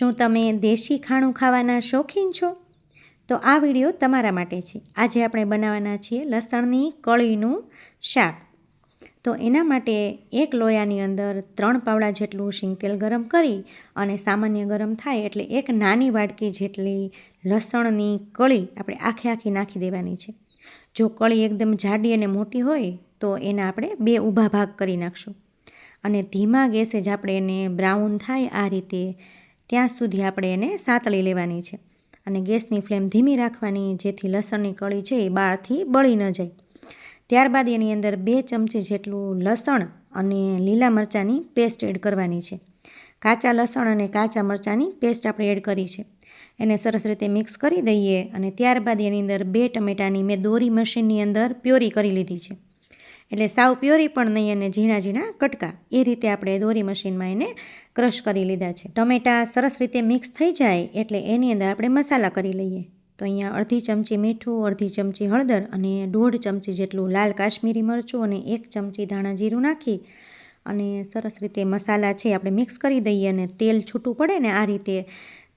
શું તમે દેશી ખાણું ખાવાના શોખીન છો? તો આ વીડિયો તમારા માટે છે. આજે આપણે બનાવવાના છીએ લસણની કળીનું શાક. તો એના માટે એક લોયાની અંદર ત્રણ પાવડા જેટલું શીંગતેલ ગરમ કરી અને સામાન્ય ગરમ થાય એટલે એક નાની વાડકી જેટલી લસણની કળી આપણે આખે આખી નાખી દેવાની છે. જો કળી એકદમ જાડી અને મોટી હોય તો એના આપણે બે ઊભા ભાગ કરી નાખશું. અને ધીમા ગેસે જ આપણે એને બ્રાઉન થાય આ રીતે ત્યાં સુધી આપણે એને સાતળી લેવાની છે. અને ગેસની ફ્લેમ ધીમી રાખવાની, જેથી લસણની કળી છે એ બહારથી બળી ન જાય. ત્યારબાદ એની અંદર બે ચમચી જેટલું લસણ અને લીલા મરચાંની પેસ્ટ એડ કરવાની છે. કાચા લસણ અને કાચા મરચાંની પેસ્ટ આપણે એડ કરી છે. એને સરસ રીતે મિક્સ કરી દઈએ અને ત્યારબાદ એની અંદર બે ટમેટાની મેં દોરી મશીનની અંદર પ્યોરી કરી લીધી છે. એટલે સાવ પ્યોરી પણ નહીં અને ઝીણા ઝીણા કટકા. એ રીતે આપણે દોરી મશીનમાં એને ક્રશ કરી લીધા છે. ટમેટાં સરસ રીતે મિક્સ થઈ જાય એટલે એની અંદર આપણે મસાલા કરી લઈએ. તો અહીંયા અડધી ચમચી મીઠું, અડધી ચમચી હળદર અને દોઢ ચમચી જેટલું લાલ કાશ્મીરી મરચું અને એક ચમચી ધાણા જીરું નાખી અને સરસ રીતે મસાલા છે આપણે મિક્સ કરી દઈએ અને તેલ છૂટું પડે ને આ રીતે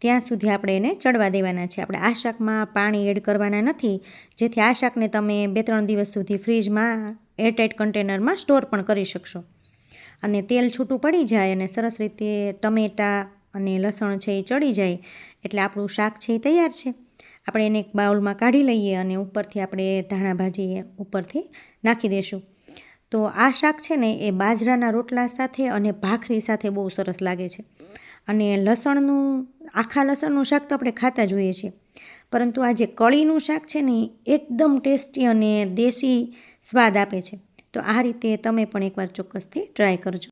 ત્યાં સુધી આપણે એને ચડવા દેવાના છે. આપણે આ શાકમાં પાણી એડ કરવાના નથી. જેથી આ શાકને તમે બે ત્રણ દિવસ સુધી ફ્રીજમાં એરટાઇટ કન્ટેનરમાં સ્ટોર પણ કરી શકશો. અને તેલ છૂટું પડી જાય અને સરસ રીતે ટમેટાં અને લસણ છે એ ચડી જાય, એટલે આપણું શાક છે એ તૈયાર છે. આપણે એને એક બાઉલમાં કાઢી લઈએ અને ઉપરથી આપણે ધાણા ભાજી ઉપરથી નાખી દઈશું તો આ શાક છે ને એ બાજરાના રોટલા સાથે અને ભાખરી સાથે બહુ સરસ લાગે છે. અને લસણનું, આખા લસણનું શાક તો આપણે ખાતા જોઈએ છીએ. પરંતુ આ જે કળીનું શાક છે ને એકદમ ટેસ્ટી અને દેશી સ્વાદ આપે છે. તો આ રીતે તમે પણ એકવાર ચોક્કસથી ટ્રાય કરજો.